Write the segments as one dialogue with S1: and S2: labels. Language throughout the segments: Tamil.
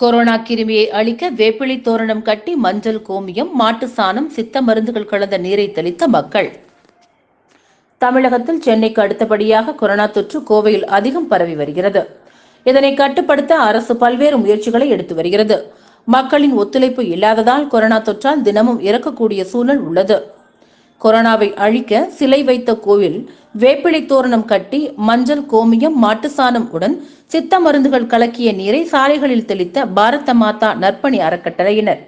S1: கொரோனா கிருமியை அழிக்க வேப்பிலை தோரணம் கட்டி மஞ்சள் கோமியம் மாட்டு சாணம் சித்த மருந்துகள் கலந்த நீரை தெளித்த மக்கள். தமிழகத்தில் சென்னைக்கு அடுத்தபடியாக கொரோனா தொற்று கோவையில் அதிகம் பரவி வருகிறது. இதனை கட்டுப்படுத்த அரசு பல்வேறு முயற்சிகளை எடுத்து வருகிறது. மக்களின் ஒத்துழைப்பு இல்லாததால் கொரோனா தொற்றால் தினமும் இறக்கக்கூடிய சூழல் உள்ளது. கொரோனாவை அழிக்க சிலை வைத்த கோவில் வேப்பிலை தோரணம் கட்டி மஞ்சள் கோமியம் மாட்டு சாணம் உடன் சித்த மருந்துகள் கலக்கிய நீரை சாலைகளில் தெளித்த பாரத மாதா நற்பணி அறக்கட்டளையினர்.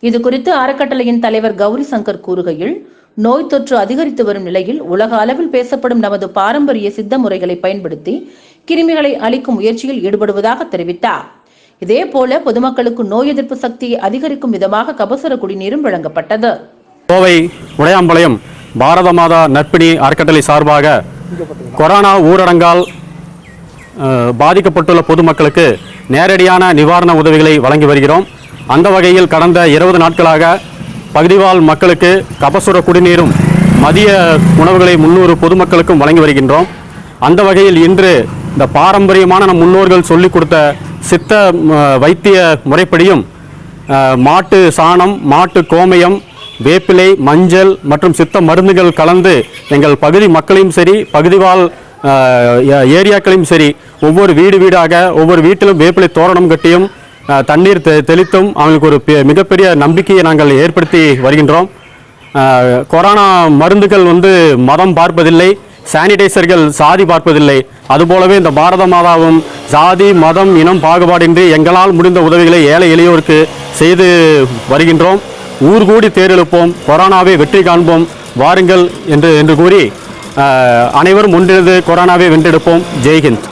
S1: இது குறித்து அறக்கட்டளையின் தலைவர் கௌரி சங்கர் கூறுகையில் நோய் தொற்று அதிகரித்து வரும் நிலையில் உலக அளவில் பேசப்படும் நமது பாரம்பரிய சித்த முறைகளை பயன்படுத்தி கிருமிகளை அழிக்கும் முயற்சியில் ஈடுபடுவதாக தெரிவித்தார். இதேபோல பொதுமக்களுக்கு நோய் எதிர்ப்பு சக்தியை அதிகரிக்கும் விதமாக கபசுர குடிநீரும் வழங்கப்பட்டது.
S2: கோவை உடையாம்பாளையம் பாரத மாதா நற்பிணி அறக்கட்டளை சார்பாக கொரோனா ஊரடங்கால் பாதிக்கப்பட்டுள்ள பொதுமக்களுக்கு நேரடியான நிவாரண உதவிகளை வழங்கி வருகிறோம். அந்த வகையில் கடந்த இருபது நாட்களாக பகுதிவாழ் மக்களுக்கு கபசுர குடிநீரும் மதிய உணவுகளை முன்னூறு பொதுமக்களுக்கும் வழங்கி வருகின்றோம். அந்த வகையில் இன்று இந்த பாரம்பரியமான நம் முன்னோர்கள் சொல்லிக் கொடுத்த சித்த வைத்திய முறைப்படியும் மாட்டு சாணம் மாட்டு கோமயம் வேப்பிலை மஞ்சள் மற்றும் சித்த மருந்துகள் கலந்து எங்கள் பகுதி மக்களையும் சரி பகுதிவாழ் ஏ- ஏரியாக்களையும் சரி ஒவ்வொரு வீடு வீடாக ஒவ்வொரு வீட்டிலும் வேப்பிலை தோரணம் கட்டியும் தண்ணீர் தெ- தெளித்தும் அவங்களுக்கு ஒரு பெ- மிகப்பெரிய நம்பிக்கையை நாங்கள் ஏற்படுத்தி வருகின்றோம். கொரோனா மருந்துகள் வந்து மதம் பார்ப்பதில்லை சானிடைசர்கள் சாதி பார்ப்பதில்லை. அதுபோலவே இந்த பாரத மாதாவும் சாதி மதம் இனம் பாகுபாடின்றி எங்களால் முடிந்த உதவிகளை ஏழை எளியோருக்கு செய்து வருகின்றோம். ஊர் கூடி தேரெழுப்போம் கொரோனாவை வெற்றி காண்போம் வாருங்கள் என்று என்று கூறி அனைவரும் ஒன்றிணைந்து கொரோனாவை வென்றெடுப்போம். ஜெய்ஹிந்த்.